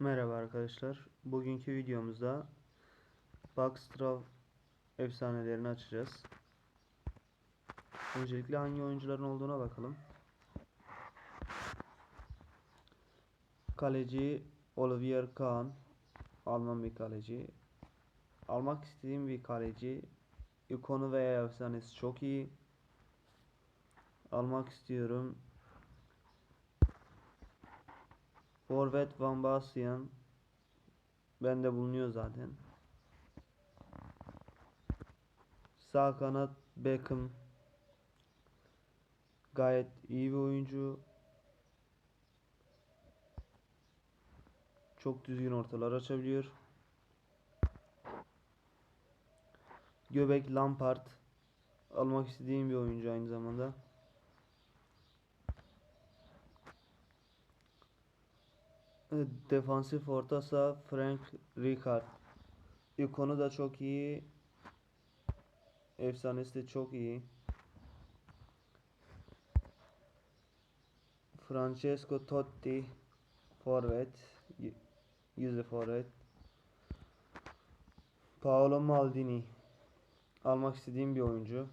Merhaba arkadaşlar. Bugünkü videomuzda Backstraw efsanelerini açacağız. Öncelikle hangi oyuncuların olduğuna bakalım. Kaleci Olivier Kahn. Alman bir kaleci. Almak istediğim bir kaleci. İkonu veya efsanesi çok iyi. Almak istiyorum. Forvet Van Bastian bende bulunuyor zaten. Sağ kanat Beckham gayet iyi bir oyuncu. Çok düzgün ortalar açabiliyor. Göbek Lampard almak istediğim bir oyuncu aynı zamanda. Defansif orta saha Frank Rijkaard. İkonu da çok iyi. Efsanesi de çok iyi. Francesco Totti forvet. Yüzde forvet. Paolo Maldini. Almak istediğim bir oyuncu.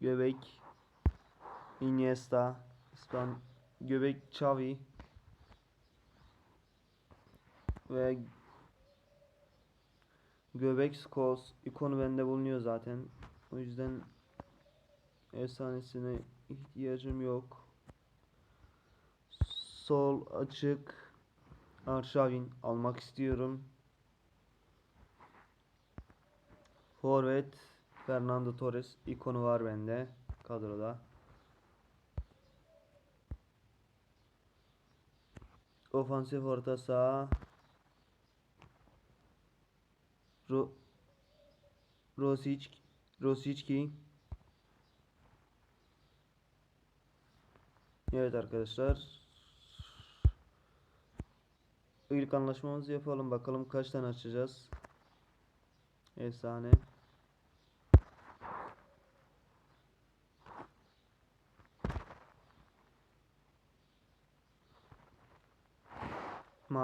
Göbek Iniesta İspan Göbek Xavi ve Göbek Scholes ikonu bende bulunuyor zaten. O yüzden efsanesine ihtiyacım yok. Sol açık Arşavin almak istiyorum. Forvet Fernando Torres ikonu var bende kadroda. Ofansif orta saha. Ro Rosic Rosicki Evet arkadaşlar. İlk anlaşmamızı yapalım. Bakalım kaç tane açacağız. Efsane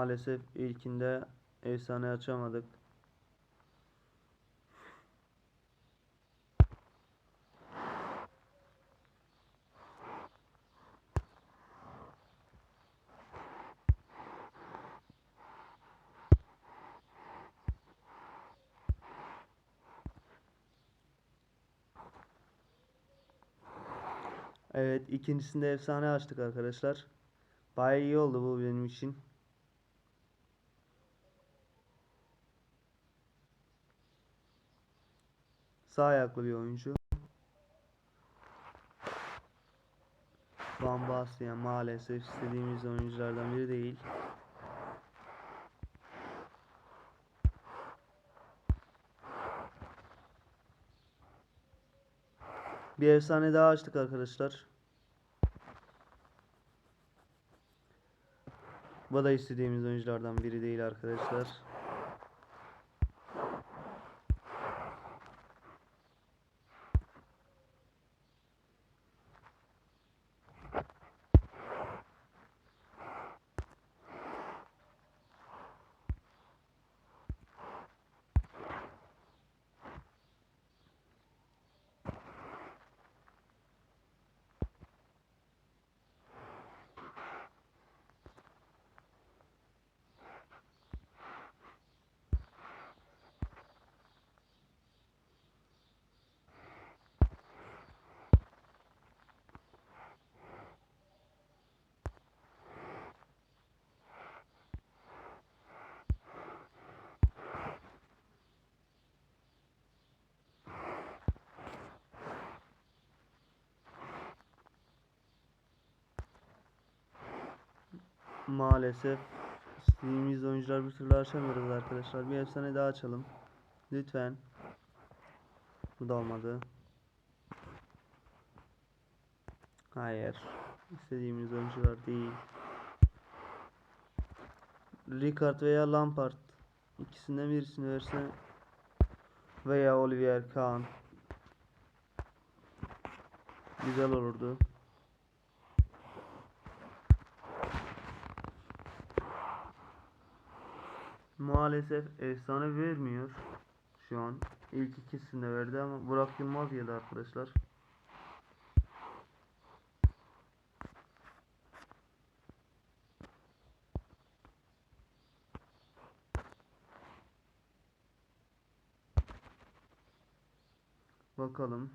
Maalesef ilkinde efsane açamadık. Evet, ikincisinde efsane açtık arkadaşlar. Bayağı iyi oldu bu benim için. Sağ ayaklı bir oyuncu. Van Basten maalesef istediğimiz oyunculardan biri değil. Bir efsane daha açtık arkadaşlar. Bu da istediğimiz oyunculardan biri değil arkadaşlar. Maalesef istediğimiz oyuncular bir türlü açamıyoruz arkadaşlar. Bir efsane daha açalım. Lütfen. Bu da olmadı. Hayır. İstediğimiz oyuncular değil. Ricard veya Lampard. İkisinden birisini verse veya Olivier Kahn. Güzel olurdu. Maalesef efsane vermiyor. Şu an ilk ikisinde verdi ama Burak Yılmaz geldi arkadaşlar. Bakalım.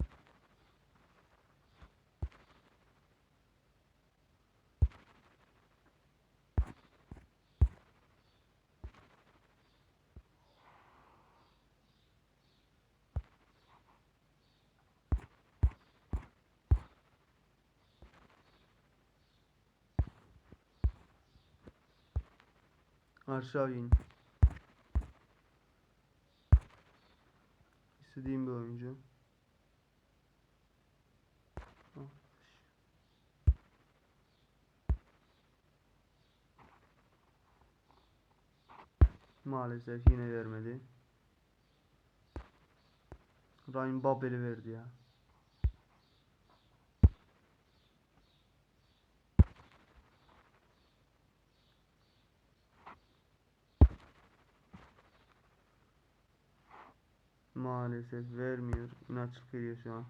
Aşağı in. İstediğim bir oyuncu. Maalesef yine vermedi. Ryan Babel'i verdi ya. Maalesef vermiyor. İnatçılık ediyor şu an.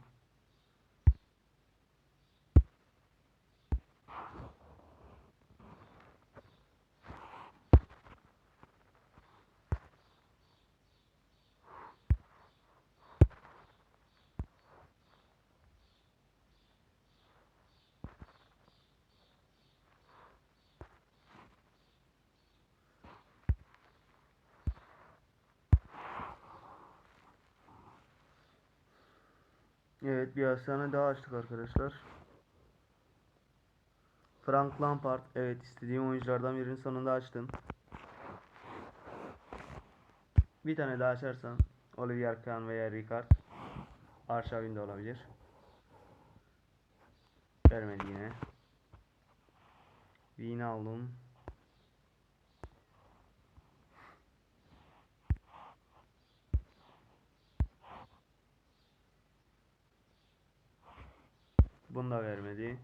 Evet bir hastane daha açtık arkadaşlar. Frank Lampard. Evet istediğim oyunculardan birinin sonunda açtım. Bir tane daha açarsam Olivier Kahn veya Ricard. Arşavin de olabilir. Vermedi yine. Wijnaldum. Bunu da vermedi.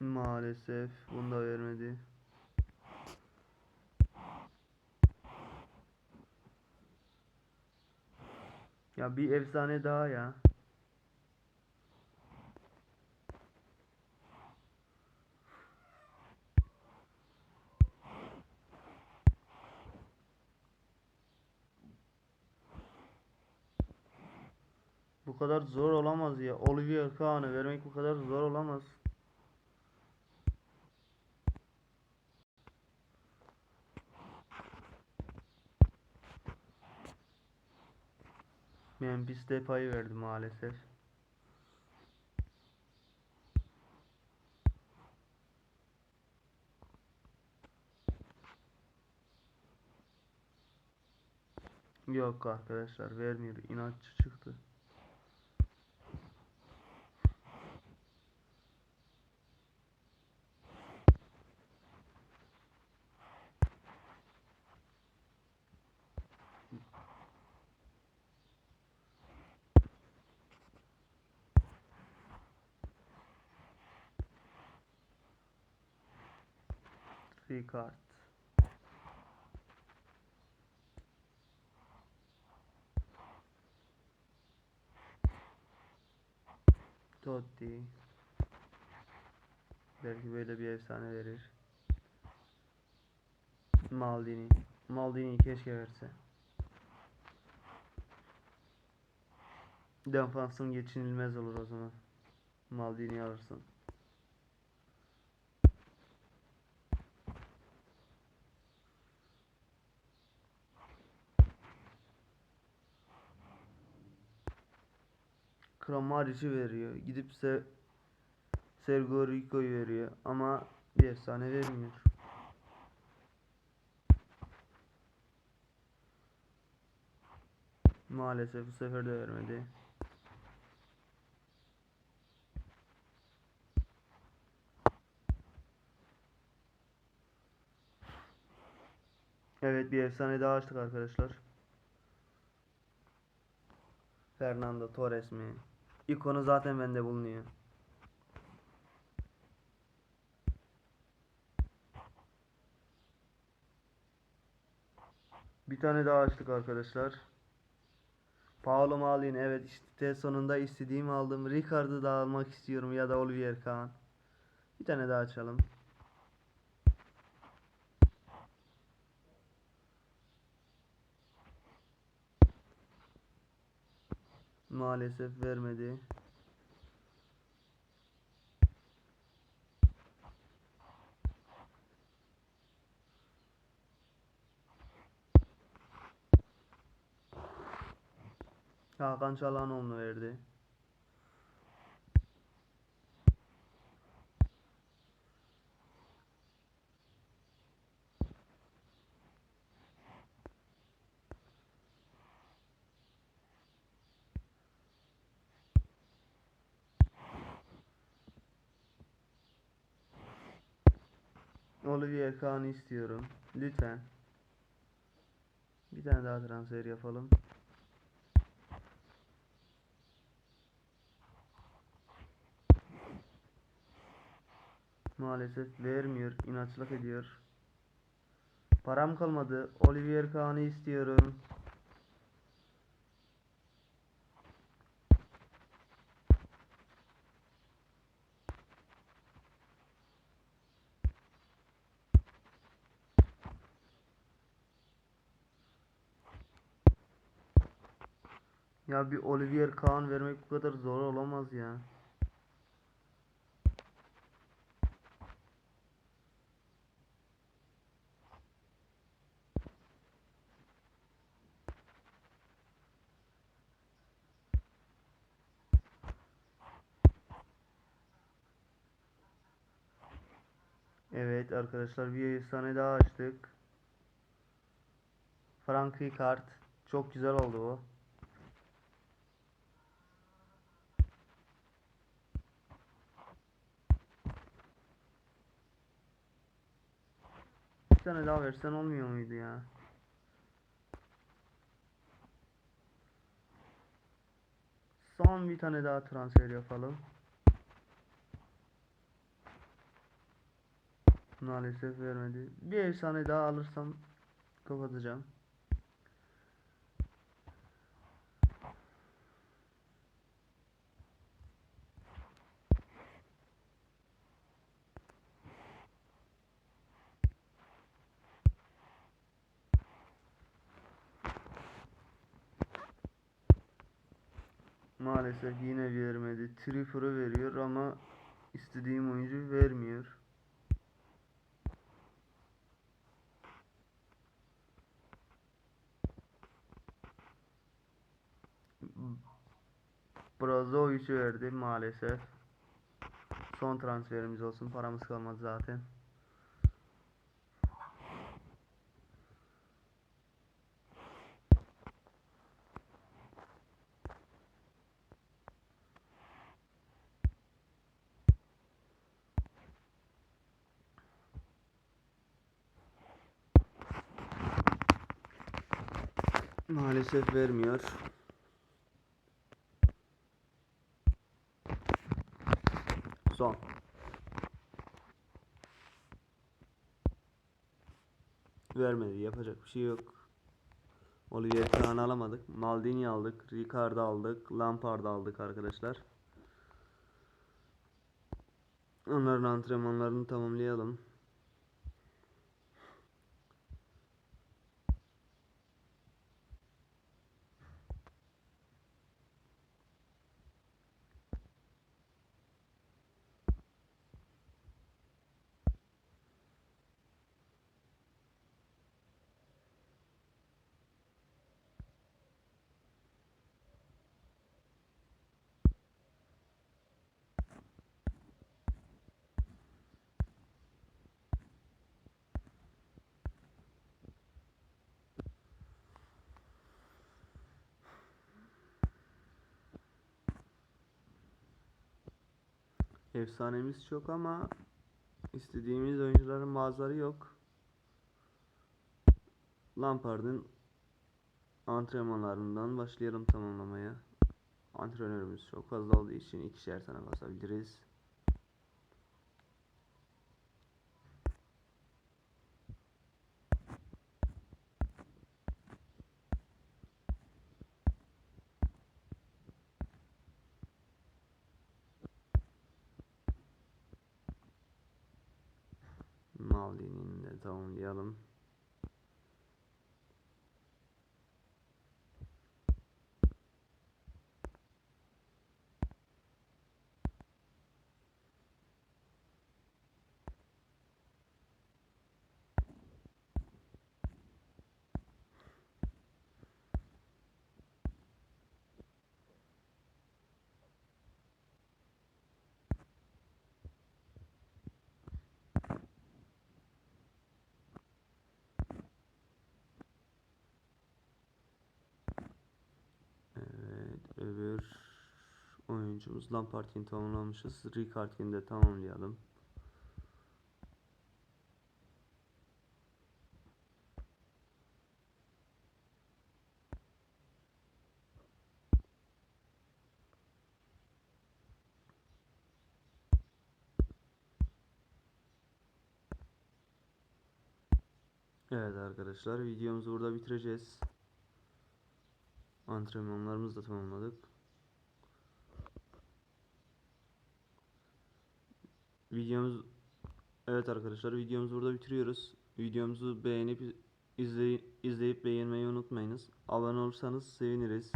Maalesef bunu da vermedi. Ya bir efsane daha ya. Bu kadar zor olamaz ya. Olivier Kahn'ı vermek bu kadar zor olamaz. Memphis Depay'ı verdi maalesef. Yok arkadaşlar vermiyor. İnatçı çıktı. Ricard. Totti. Belki böyle bir efsane verir. Maldini. Maldini keşke verse. Defansın geçinilmez olur o zaman. Maldini alırsın. Kramaric'i veriyor. Gidip Se Sergio Rico'yu veriyor. Ama bir efsane vermiyor. Maalesef bu sefer de vermedi. Evet bir efsane daha açtık arkadaşlar. Fernando Torres mi? İkonu zaten bende bulunuyor. Bir tane daha açtık arkadaşlar. Paolo Maldini evet işte sonunda istediğimi aldım. Ricardo da almak istiyorum ya da Olivier Kahn. Bir tane daha açalım. Maalesef vermedi. Hakan Çalhanoğlu verdi. Olivier Kahn'ı istiyorum. Lütfen. Bir tane daha transfer yapalım. Maalesef vermiyor. inatçılık ediyor. Param kalmadı. Olivier Kahn'ı istiyorum. Ya bir Olivier Kahn vermek bu kadar zor olamaz ya. Evet arkadaşlar bir efsane daha açtık. Frankie kart. Çok güzel oldu o. Bir tane daha versen olmuyor muydu ya? Son bir tane daha transfer yapalım. Maalesef vermedi. Bir efsane daha alırsam kapatacağım. Maalesef yine vermedi. Triffer'ı veriyor ama istediğim oyuncu vermiyor. Brazovic'i verdi maalesef. Son transferimiz olsun. Paramız kalmadı zaten. Maalesef vermiyor. Son. Vermedi. Yapacak bir şey yok. Olivier Kahn alamadık. Maldini aldık. Ricardo aldık. Lampard aldık arkadaşlar. Onların antrenmanlarını tamamlayalım. Efsanemiz çok ama istediğimiz oyuncuların bazıları yok. Lampard'ın antrenmanlarından başlayalım tamamlamaya. Antrenörümüz çok fazla olduğu için ikişer tane basabiliriz. Mali'nin de tamamlayalım. Evet, öbür oyuncumuz Lampard'ini tamamlamışız. Ricard'ini de tamamlayalım. Evet arkadaşlar videomuzu burada bitireceğiz. Antrenmanlarımızı da tamamladık. Videomuz Evet arkadaşlar videomuzu burada bitiriyoruz. Videomuzu beğenip izley izleyip beğenmeyi unutmayınız. Abone olursanız seviniriz.